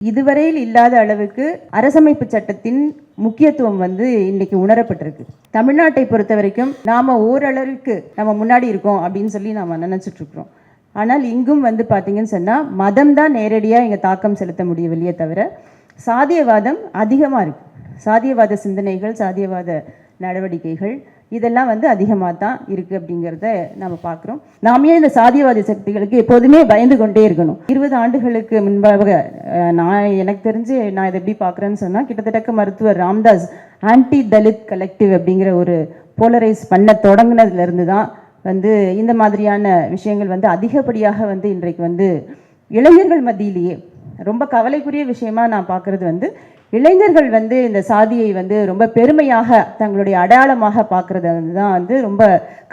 இதுவரையில் இல்லாத அளவுக்கு அரசமைப்பு சட்டத்தின் முக்கியத்துவம் வந்து இன்னைக்கு உணரப்பட்டிருக்கு. தமிழ்நாட்டை பொறுத்த வரைக்கும் நாம ஓரளவுக்கு நம்ம முன்னாடி இருக்கோம் அப்படின்னு சொல்லி நாம நினைச்சிட்டு இருக்கிறோம் ஆனால் இங்கும் வந்து பார்த்தீங்கன்னு சொன்னால் மதம் தான் நேரடியாக இங்கே தாக்கம் செலுத்த முடியவில்லையே தவிர சாதியவாதம் அதிகமாக இருக்கு. சாதியவாத சிந்தனைகள் சாதியவாத நடவடிக்கைகள் இதெல்லாம் வந்து அதிகமாக தான் இருக்குது அப்படிங்கிறத நம்ம பார்க்குறோம் நாமே இந்த சாதியவாதி சக்திகளுக்கு எப்போதுமே பயந்து கொண்டே இருக்கணும். இருபது ஆண்டுகளுக்கு முன்பாக நான் எனக்கு தெரிஞ்சு நான் இதை எப்படி பார்க்குறேன்னு சொன்னால் கிட்டத்தட்ட மருத்துவர் ராம்தாஸ் ஆன்டி தலித் கலெக்டிவ் அப்படிங்கிற ஒரு போலரைஸ் பண்ண தொடங்கினதுலேருந்து தான் வந்து இந்த மாதிரியான விஷயங்கள் வந்து அதிகப்படியாக வந்து இன்றைக்கு வந்து இளைஞர்கள் மத்தியிலேயே ரொம்ப கவலைக்குரிய விஷயமா நான் பார்க்குறது வந்து இளைஞர்கள் வந்து இந்த சாதியை வந்து ரொம்ப பெருமையாக தங்களுடைய அடையாளமாக பார்க்குறது வந்து தான் வந்து ரொம்ப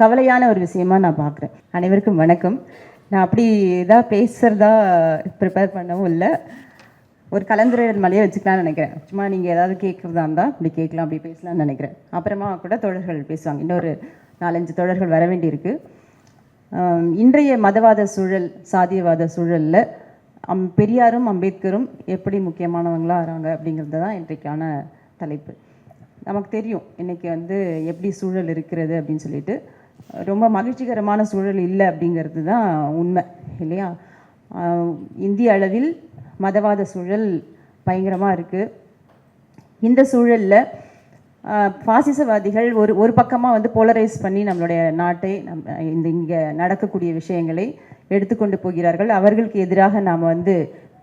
கவலையான ஒரு விஷயமா நான் பார்க்குறேன். அனைவருக்கும் வணக்கம். நான் அப்படி இதாக பேசுகிறதா ப்ரிப்பேர் பண்ணவும் இல்லை. ஒரு கலந்துரையாடல் மலையை வச்சுக்கலாம்னு நினைக்கிறேன். சும்மா நீங்கள் ஏதாவது கேட்குறதா இருந்தால் இப்படி கேட்கலாம் அப்படி பேசலாம்னு நினைக்கிறேன். அப்புறமா கூட தோழர்கள் பேசுவாங்க. இன்னொரு நாலஞ்சு தோழர்கள் வர வேண்டியிருக்கு. இன்றைய மதவாத சூழல் சாதியவாத சூழலில் அம் பெரியாரும் அம்பேத்கரும் எப்படி முக்கியமானவங்களாக ஆறாங்க அப்படிங்கிறது தான் இன்றைக்கான தலைப்பு. நமக்கு தெரியும் இன்றைக்கி வந்து எப்படி சூழல் இருக்கிறது அப்படின்னு சொல்லிட்டு. ரொம்ப மகிழ்ச்சிகரமான சூழல் இல்லை அப்படிங்கிறது தான் உண்மை இல்லையா? இந்திய அளவில் மதவாத சூழல் பயங்கரமாக இருக்குது இந்த சூழலில் பாசிசவாதிகள் ஒரு ஒரு பக்கமாக வந்து போலரைஸ் பண்ணி நம்மளுடைய நாட்டை நம் இந்த இங்கே நடக்கக்கூடிய விஷயங்களை எடுத்துக்கொண்டு போகிறார்கள். அவர்களுக்கு எதிராக நாம் வந்து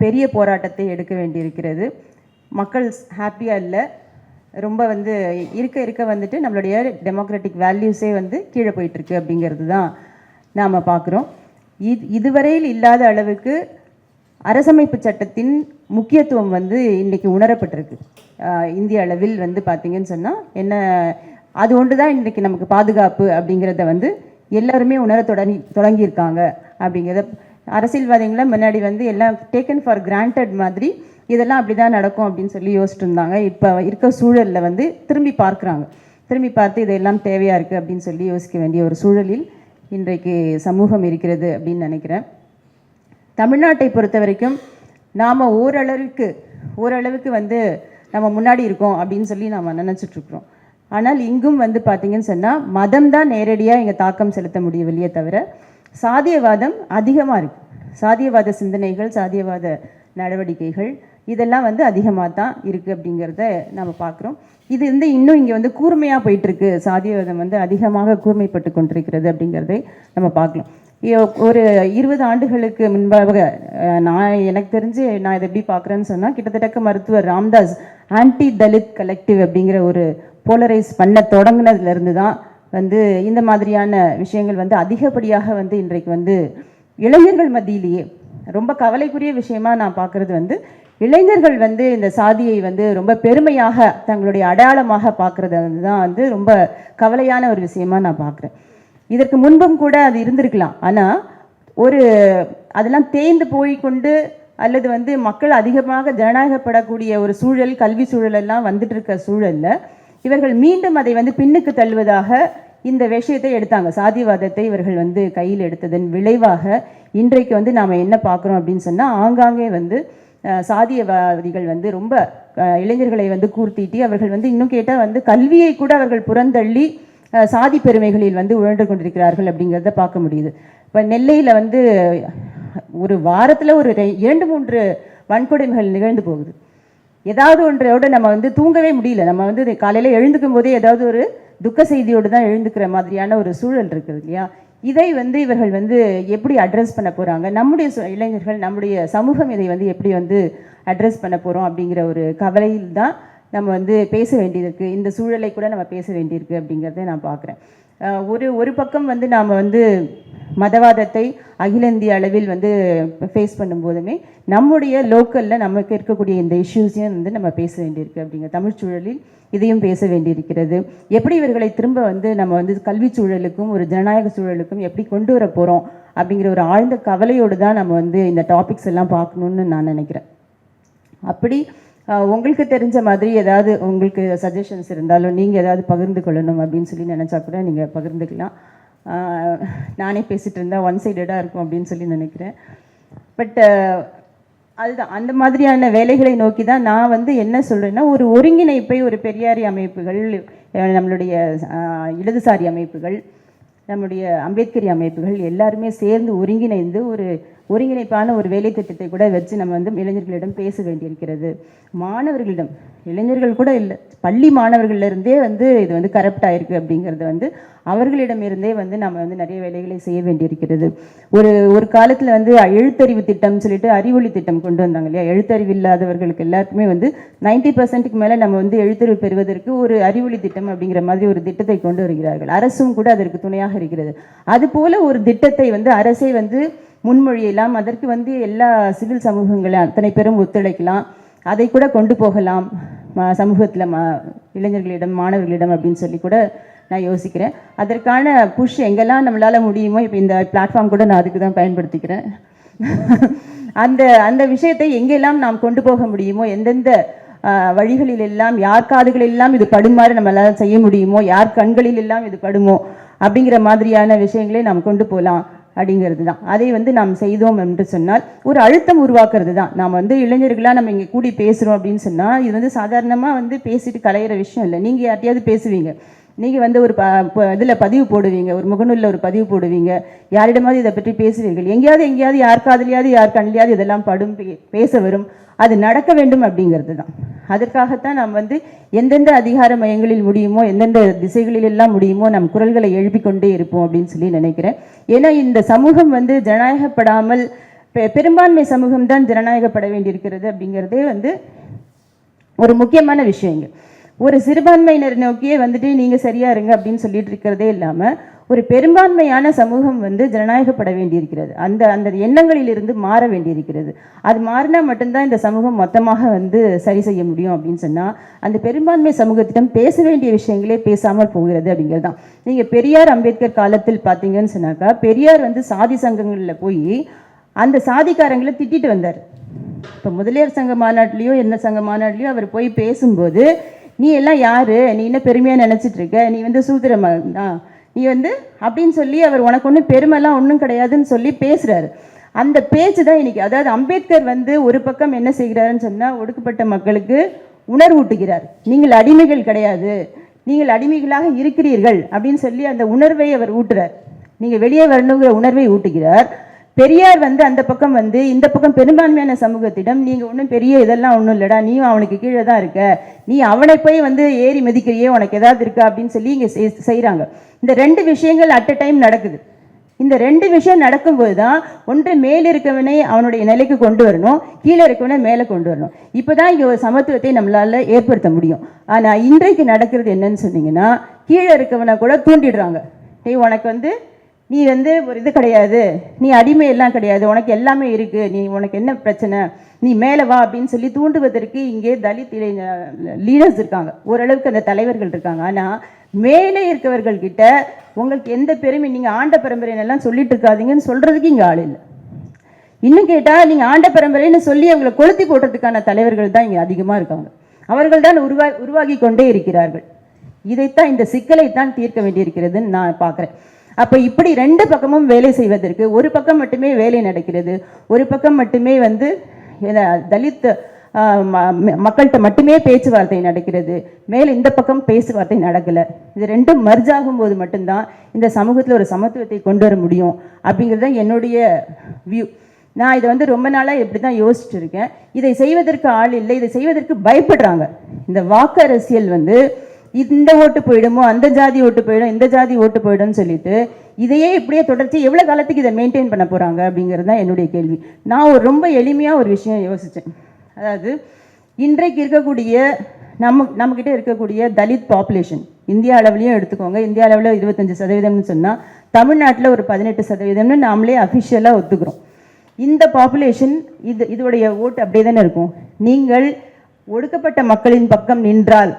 பெரிய போராட்டத்தை எடுக்க வேண்டியிருக்கிறது. மக்கள் ஹாப்பியாக இல்லை. ரொம்ப வந்து இருக்க இருக்க வந்துட்டு நம்மளுடைய டெமோக்ராட்டிக் வேல்யூஸே வந்து கீழே போயிட்டுருக்கு அப்படிங்கிறது தான் நாம் பார்க்குறோம். இது இதுவரையில் இல்லாத அளவுக்கு அரசமைப்பு சட்டத்தின் முக்கியத்துவம் வந்து இன்றைக்கி உணரப்பட்டிருக்கு. இந்திய அளவில் வந்து பார்த்திங்கன்னு சொன்னால் என்ன அது ஒன்று தான் இன்றைக்கி நமக்கு பாதுகாப்பு அப்படிங்கிறத வந்து எல்லாருமே உணர தொடங்கி தொடங்கியிருக்காங்க. அப்படிங்கிறத அரசியல்வாதிகளை முன்னாடி வந்து எல்லாம் டேக்கன் ஃபார் கிராண்டட் மாதிரி இதெல்லாம் அப்படி தான் நடக்கும் அப்படின்னு சொல்லி யோசிச்சுட்டு இருந்தாங்க. இப்போ இருக்க சூழலில் வந்து திரும்பி பார்க்குறாங்க. திரும்பி பார்த்து இதெல்லாம் தேவையாக இருக்குது அப்படின்னு சொல்லி யோசிக்க வேண்டிய ஒரு சூழலில் இன்றைக்கு சமூகம் இருக்கிறது அப்படின்னு நினைக்கிறேன். தமிழ்நாட்டை பொறுத்த வரைக்கும் நாம் ஓரளவுக்கு ஓரளவுக்கு வந்து நம்ம முன்னாடி இருக்கோம் அப்படின்னு சொல்லி நாம் நினச்சிட்ருக்குறோம் ஆனால் இங்கும் வந்து பார்த்தீங்கன்னு சொன்னால் மதம் தான் நேரடியாக இங்கே தாக்கம் செலுத்த முடியவில்லையே தவிர சாதியவாதம் அதிகமாக இருக்கு. சாதியவாத சிந்தனைகள் சாதியவாத நடவடிக்கைகள் இதெல்லாம் வந்து அதிகமாக தான் இருக்குது அப்படிங்கிறத நம்ம பார்க்குறோம் இது வந்து இன்னும் இங்கே வந்து கூர்மையாக போயிட்டுருக்கு. சாதியவாதம் வந்து அதிகமாக கூர்மைப்பட்டு கொண்டிருக்கிறது அப்படிங்கிறதை நம்ம பார்க்கலாம் ஒரு இருபது ஆண்டுகளுக்கு முன்பாக நான் எனக்கு தெரிஞ்சு நான் இதை எப்படி பார்க்குறேன்னு சொன்னால் கிட்டத்தட்ட மருத்துவர் ராம்தாஸ் ஆன்டி தலித் கலெக்டிவ் அப்படிங்கிற ஒரு போலரைஸ் பண்ண தொடங்கினதுலேருந்து தான் வந்து இந்த மாதிரியான விஷயங்கள் வந்து அதிகப்படியாக வந்து இன்றைக்கு வந்து இளைஞர்கள் மத்தியிலேயே ரொம்ப கவலைக்குரிய விஷயமா நான் பார்க்குறது வந்து இளைஞர்கள் வந்து இந்த சாதியை வந்து ரொம்ப பெருமையாக தங்களுடைய அடையாளமாக பார்க்குறது வந்து தான் வந்து ரொம்ப கவலையான ஒரு விஷயமா நான் பார்க்குறேன். இதற்கு முன்பும் கூட அது இருந்திருக்கலாம். ஆனால் ஒரு அதெல்லாம் தேய்ந்து போய் கொண்டு அல்லது வந்து மக்கள் அதிகமாக ஜனநாயகப்படக்கூடிய ஒரு சூழல் கல்வி சூழலெல்லாம் வந்துட்டு இருக்க சூழல்ல இவர்கள் மீண்டும் அதை வந்து பின்னுக்கு தள்ளுவதாக இந்த விஷயத்தை எடுத்தாங்க. சாதிவாதத்தை இவர்கள் வந்து கையில் எடுத்ததன் விளைவாக இன்றைக்கு வந்து நாம் என்ன பார்க்குறோம் அப்படின்னு சொன்னால் ஆங்காங்கே வந்து சாதியவாதிகள் வந்து ரொம்ப இளைஞர்களை வந்து கூர்த்தீட்டி அவர்கள் வந்து இன்னும் கேட்டால் வந்து கல்வியை கூட அவர்கள் புறந்தள்ளி சாதி பெருமைகளில் வந்து உழன்று கொண்டிருக்கிறார்கள் அப்படிங்கிறத பார்க்க முடியுது. இப்போ நெல்லையில் வந்து ஒரு வாரத்தில் ஒரு ரெ- இரண்டு மூன்று வன்கொடுமைகள் நிகழ்ந்து போகுது. ஏதாவது ஒன்றையோட நம்ம வந்து தூங்கவே முடியல. நம்ம வந்து காலையில் எழுந்துக்கும் போதே ஏதாவது ஒரு துக்க செய்தியோடு தான் எழுந்துக்கிற மாதிரியான ஒரு சூழல் இருக்குது இல்லையா? இதை வந்து இவர்கள் வந்து எப்படி அட்ரஸ் பண்ண போகிறாங்க நம்முடைய சு- இளைஞர்கள் நம்முடைய சமூகம் இதை வந்து எப்படி வந்து அட்ரஸ் பண்ண போகிறோம் அப்படிங்கிற ஒரு கவலையில் தான் நம்ம வந்து பேச வேண்டியிருக்கு. இந்த சூழலை கூட நம்ம பேச வேண்டியிருக்கு அப்படிங்கிறத நான் பார்க்குறேன். ஒரு ஒரு பக்கம் வந்து நாம் வந்து மதவாதத்தை அகில இந்திய அளவில் வந்து ஃபேஸ் பண்ணும்போதுமே நம்முடைய லோக்கலில் நமக்கு இருக்கக்கூடிய இந்த இஷ்யூஸையும் வந்து நம்ம பேச வேண்டியிருக்கு அப்படிங்கிற தமிழ் சூழலில் இதையும் பேச வேண்டியிருக்கிறது. எப்படி இவர்களை திரும்ப வந்து நம்ம வந்து கல்வி சூழலுக்கும் ஒரு ஜனநாயக சூழலுக்கும் எப்படி கொண்டு வர போகிறோம் அப்படிங்கிற ஒரு ஆழ்ந்த கவலையோடு தான் நம்ம வந்து இந்த டாபிக்ஸ் எல்லாம் பார்க்கணுன்னு நான் நினைக்கிறேன். அப்படி உங்களுக்கு தெரிஞ்ச மாதிரி ஏதாவது உங்களுக்கு சஜஷன்ஸ் இருந்தாலும் நீங்கள் ஏதாவது பகிர்ந்து கொள்ளணும் அப்படின்னு சொல்லி நினச்சா கூட நீங்கள் பகிர்ந்துக்கலாம். நானே பேசிகிட்டு இருந்தால் ஒன் சைடடாக இருக்கும் அப்படின்னு சொல்லி நினைக்கிறேன். பட் அதுதான். அந்த மாதிரியான வேலைகளை நோக்கி தான் நான் வந்து என்ன சொல்கிறேன்னா ஒரு ஒருங்கிணைப்பை ஒரு பெரியாரி அமைப்புகள் நம்மளுடைய இடதுசாரி அமைப்புகள் நம்முடைய அம்பேத்கரி அமைப்புகள் எல்லாருமே சேர்ந்து ஒருங்கிணைந்து ஒரு ஒருங்கிணைப்பான ஒரு வேலை திட்டத்தை கூட வச்சு நம்ம வந்து இளைஞர்களிடம் பேச வேண்டியிருக்கிறது. மாணவர்களிடம் இளைஞர்கள் கூட இல்லை பள்ளி மாணவர்கள்ல இருந்தே வந்து இது வந்து கரப்ட் ஆயிருக்கு அப்படிங்கிறது வந்து அவர்களிடமிருந்தே வந்து நம்ம வந்து நிறைய வேலைகளை செய்ய வேண்டியிருக்கிறது. ஒரு ஒரு காலத்தில் வந்து எழுத்தறிவு திட்டம் சொல்லிட்டு அறிவொளி திட்டம் கொண்டு வந்தாங்க இல்லையா? எழுத்தறிவு இல்லாதவர்களுக்கு எல்லாருக்குமே வந்து நைன்டி பர்சன்ட்டுக்கு மேலே நம்ம வந்து எழுத்தறிவு பெறுவதற்கு ஒரு அறிவொளி திட்டம் அப்படிங்கிற மாதிரி ஒரு திட்டத்தை கொண்டு வருகிறார்கள். அரசும் கூட அதற்கு துணையாக இருக்கிறது. அதுபோல ஒரு திட்டத்தை வந்து அரசே வந்து முன்மொழியலாம். அதற்கு வந்து எல்லா சிவில் சமூகங்களும் அத்தனை பேரும் ஒத்துழைக்கலாம். அதை கூட கொண்டு போகலாம். சமூகத்தில் ம இளைஞர்களிடம் மாணவர்களிடம் அப்படின்னு சொல்லி கூட நான் யோசிக்கிறேன். அதற்கான புஷ் எங்கெல்லாம் நம்மளால் முடியுமோ இப்போ இந்த பிளாட்ஃபார்ம் கூட நான் அதுக்கு தான் பயன்படுத்திக்கிறேன். அந்த அந்த விஷயத்தை எங்கெல்லாம் நாம் கொண்டு போக முடியுமோ எந்தெந்த வழிகளில் எல்லாம் யார் காதுகளில் எல்லாம் இது படுமாறு நம்மளால் செய்ய முடியுமோ யார் கண்களில் எல்லாம் இது படுமோ அப்படிங்கிற மாதிரியான விஷயங்களை நாம் கொண்டு போகலாம். அப்படிங்கிறது தான் அதை வந்து நாம் செய்தோம் என்று சொன்னால் ஒரு அழுத்தம் உருவாக்குறது தான் நாம் வந்து இளைஞர்களாக நம்ம இங்கே கூடி பேசுகிறோம் அப்படின்னு சொன்னால் இது வந்து சாதாரணமாக வந்து பேசிட்டு கலையிற விஷயம் இல்லை. நீங்கள் யார்ட்டையாவது பேசுவீங்க. நீங்கள் வந்து ஒரு ப இதில் பதிவு போடுவீங்க. ஒரு முகநூலில் ஒரு பதிவு போடுவீங்க. யாரிடமாவது இதை பற்றி பேசுவீர்கள். எங்கேயாவது எங்கேயாவது யார் காதலியாவது யார் கண்ணிலையாவது இதெல்லாம் படும் பே- பேச வரும். அது நடக்க வேண்டும் அப்படிங்கிறது தான் அதற்காகத்தான் நாம் வந்து எந்தெந்த அதிகார மையங்களில் முடியுமோ எந்தெந்த திசைகளில் எல்லாம் முடியுமோ நம் குரல்களை எழுப்பிக்கொண்டே இருப்போம் அப்படின்னு சொல்லி நினைக்கிறேன். ஏன்னா இந்த சமூகம் வந்து ஜனநாயகப்படாமல் பெ- பெரும்பான்மை சமூகம் தான் ஜனநாயகப்பட வேண்டியிருக்கிறது அப்படிங்கிறதே வந்து ஒரு முக்கியமான விஷயங்க ஒரு சிறுபான்மையினர் நோக்கியே வந்துட்டு நீங்கள் சரியா இருங்க அப்படின்னு சொல்லிட்டு இருக்கிறதே இல்லாமல் ஒரு பெரும்பான்மையான சமூகம் வந்து ஜனநாயகப்பட வேண்டியிருக்கிறது. அந்த அந்த எண்ணங்களிலிருந்து மாற வேண்டியிருக்கிறது. அது மாறினா மட்டும்தான் இந்த சமூகம் மொத்தமாக வந்து சரி செய்ய முடியும் அப்படின்னு சொன்னால் அந்த பெரும்பான்மை சமூகத்திடம் பேச வேண்டிய விஷயங்களே பேசாமல் போகிறது அப்படிங்கிறது தான். நீங்கள் பெரியார் அம்பேத்கர் காலத்தில் பார்த்தீங்கன்னு சொன்னாக்கா பெரியார் வந்து சாதி சங்கங்களில் போய் அந்த சாதிக்காரங்களை திட்டிட்டு வந்தார். இப்போ முதலியார் சங்க மாநாட்டிலையோ என்ன சங்க மாநாட்டிலையோ அவர் போய் பேசும்போது நீ எல்லாம் யாரு? நீ என்ன பெருமையாக நினச்சிட்டு இருக்க? நீ வந்து சூத்திர நீ வந்து அப்படின்னு சொல்லி அவர் உனக்கு ஒன்றும் பெருமைலாம் ஒன்றும் கிடையாதுன்னு சொல்லி பேசுகிறாரு அந்த பேச்சு தான் இன்றைக்கி அதாவது அம்பேத்கர் வந்து ஒரு பக்கம் என்ன செய்கிறாருன்னு சொன்னால் ஒடுக்கப்பட்ட மக்களுக்கு உணர்வூட்டுகிறார். நீங்கள் அடிமைகள் கிடையாது. நீங்கள் அடிமைகளாக இருக்கிறீர்கள் அப்படின்னு சொல்லி அந்த உணர்வை அவர் ஊட்டுறார். நீங்கள் வெளியே வரணுங்கிற உணர்வை ஊட்டுகிறார். பெரியார் வந்து அந்த பக்கம் வந்து இந்த பக்கம் பெரும்பான்மையான சமூகத்திடம் நீங்கள் ஒன்றும் பெரிய இதெல்லாம் ஒன்றும் இல்லைடா நீ அவனுக்கு கீழே தான் இருக்க. நீ அவனை போய் வந்து ஏறி மிதிக்கிறியே உனக்கு ஏதாவது இருக்கா? அப்படின்னு சொல்லி இங்கே செய்கிறாங்க இந்த ரெண்டு விஷயங்கள் அட் அ டைம் நடக்குது. இந்த ரெண்டு விஷயம் நடக்கும்போது தான் ஒன்று மேலே இருக்கவனை அவனுடைய நிலைக்கு கொண்டு வரணும் கீழே இருக்கவனை மேலே கொண்டு வரணும். இப்போ தான் இங்கே ஒரு சமத்துவத்தை நம்மளால் ஏற்படுத்த முடியும். ஆனால் இன்றைக்கு நடக்கிறது என்னன்னு சொன்னீங்கன்னா கீழே இருக்கவனை கூட தூண்டிடுறாங்க. டேய் உனக்கு வந்து நீ வந்து ஒரு இது கிடையாது. நீ அடிமை எல்லாம் கிடையாது. உனக்கு எல்லாமே இருக்கு. நீ உனக்கு என்ன பிரச்சனை? நீ மேலே வா அப்படின்னு சொல்லி தூண்டுவதற்கு இங்கே தலித் லீடர்ஸ் இருக்காங்க. ஓரளவுக்கு அந்த தலைவர்கள் இருக்காங்க. ஆனால் மேலே இருக்கவர்கள் கிட்ட உங்களுக்கு எந்த பெருமை? நீங்கள் ஆண்ட பரம்பரைன்னெல்லாம் சொல்லிட்டு இருக்காதீங்கன்னு சொல்றதுக்கு இங்கே ஆள் இல்லை. இன்னும் கேட்டால் நீங்கள் ஆண்ட பரம்பரைன்னு சொல்லி அவங்களை கொளுத்தி போடுறதுக்கான தலைவர்கள் தான் இங்கே அதிகமாக இருக்காங்க. அவர்கள் தான் உருவா உருவாகி கொண்டே இருக்கிறார்கள். இதைத்தான் இந்த சிக்கலை தான் தீர்க்க வேண்டியிருக்கிறதுன்னு நான் பார்க்குறேன். அப்போ இப்படி ரெண்டு பக்கமும் வேலை செய்வதற்கு ஒரு பக்கம் மட்டுமே வேலை நடக்கிறது ஒரு பக்கம் மட்டுமே வந்து தலித் ம- மக்கள்கிட்ட மட்டுமே பேச்சுவார்த்தை நடக்கிறது மேலே இந்த பக்கம் பேச்சுவார்த்தை நடக்கலை. இது ரெண்டும் மர்ஜ் ஆகும்போது மட்டும்தான் இந்த சமூகத்தில் ஒரு சமத்துவத்தை கொண்டு வர முடியும் அப்படிங்கிறது தான் என்னுடைய வியூ நான் இதை வந்து ரொம்ப நாளாக இப்படி தான் யோசிச்சுருக்கேன் இதை செய்வதற்கு ஆள் இல்லை இதை செய்வதற்கு பயப்படுறாங்க. இந்த வாக்கு அரசியல் வந்து இந்த ஓட்டு போயிடுமோ அந்த ஜாதி ஓட்டு போயிடும் இந்த ஜாதி ஓட்டு போயிடும்னு சொல்லிட்டு இதையே இப்படியே தொடர்ச்சி எவ்வளோ காலத்துக்கு இதை மெயின்டைன் பண்ண போகிறாங்க அப்படிங்கிறது தான் என்னுடைய கேள்வி. நான் ஒரு ரொம்ப எளிமையாக ஒரு விஷயம் யோசித்தேன் அதாவது இன்றைக்கு இருக்கக்கூடிய நம்ம நம்மக்கிட்ட இருக்கக்கூடிய தலித் பாப்புலேஷன் இந்தியா அளவுலையும் எடுத்துக்கோங்க இந்தியா அளவில் இருபத்தஞ்சி சதவீதம்னு சொன்னால் தமிழ்நாட்டில் ஒரு பதினெட்டு சதவீதம்னு நாமளே அஃபிஷியலாக ஒத்துக்கிறோம். இந்த பாப்புலேஷன் இது இதோடைய ஓட்டு அப்படியே தானே இருக்கும்? நீங்கள் ஒடுக்கப்பட்ட மக்களின் பக்கம் நின்றால்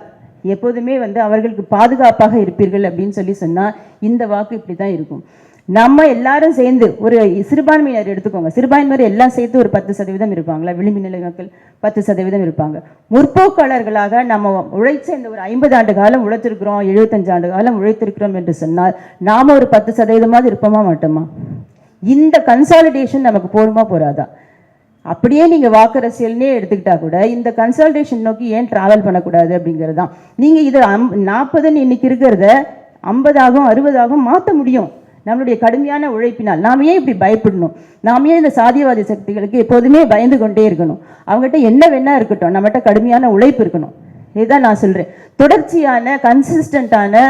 எப்போதுமே வந்து அவர்களுக்கு பாதுகாப்பாக இருப்பீர்கள் அப்படின்னு சொல்லி சொன்னால் இந்த வாக்கு இப்படி தான் இருக்கும். நம்ம எல்லாரும் சேர்ந்து ஒரு சிறுபான்மையினர் எடுத்துக்கோங்க. சிறுபான்மையினர் எல்லாம் சேர்த்து ஒரு பத்து சதவீதம் இருப்பாங்களா? விளிம்பு நிலை மக்கள் பத்து சதவீதம் இருப்பாங்க. முற்போக்காளர்களாக நம்ம உழைச்ச இந்த ஒரு ஐம்பது ஆண்டு காலம் உழைத்திருக்கிறோம் எழுபத்தஞ்சு ஆண்டு காலம் உழைத்திருக்கிறோம் என்று சொன்னால் நாம ஒரு பத்து சதவீதமாவது இருப்போமா மாட்டோமா? இந்த கன்சாலிடேஷன் நமக்கு போருமா போறாதா? அப்படியே நீங்கள் வாக்கு அரசியல்னே எடுத்துக்கிட்டா கூட இந்த கன்சல்டேஷன் நோக்கி ஏன் ட்ராவல் பண்ணக்கூடாது அப்படிங்கிறது தான் நீங்கள் இது அம் நாற்பதுன்னு இன்னைக்கு இருக்கிறத ஐம்பதாகும் அறுபதாகவும் மாற்ற முடியும். நம்மளுடைய கடுமையான உழைப்பினால். நாம் ஏன் இப்படி பயப்படணும்? நாம் ஏன் இந்த சாதியவாதி சக்திகளுக்கு எப்போதுமே பயந்து கொண்டே இருக்கணும்? அவங்ககிட்ட என்ன வேணா இருக்கட்டும். நம்மகிட்ட கடுமையான உழைப்பு இருக்கணும். இதுதான் நான் சொல்கிறேன் தொடர்ச்சியான கன்சிஸ்டண்ட்டான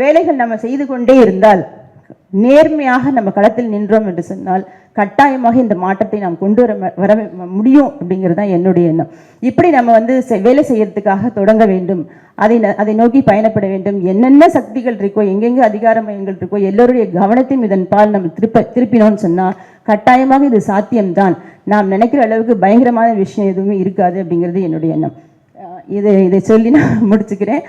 வேலைகள் நம்ம செய்து கொண்டே இருந்தால் நேர்மையாக நம்ம களத்தில் நின்றோம் என்று சொன்னால் கட்டாயமாக இந்த மாற்றத்தை நாம் கொண்டு வர வர முடியும் அப்படிங்கிறது தான் என்னுடைய எண்ணம். இப்படி நம்ம வந்து செ- வேலை செய்யறதுக்காக தொடங்க வேண்டும். அதை ந- அதை நோக்கி பயணப்பட வேண்டும். என்னென்ன சக்திகள் இருக்கோ எங்கெங்கே அதிகார மையங்கள் இருக்கோ எல்லோருடைய கவனத்தையும் இதன் பால் நம்ம திருப்ப திருப்பினோம்னு சொன்னால் கட்டாயமாக இது சாத்தியம்தான். நாம் நினைக்கிற அளவுக்கு பயங்கரமான விஷயம் எதுவுமே இருக்காது அப்படிங்கிறது என்னுடைய எண்ணம். இதை இது இதை சொல்லி நான் முடிச்சுக்கிறேன்.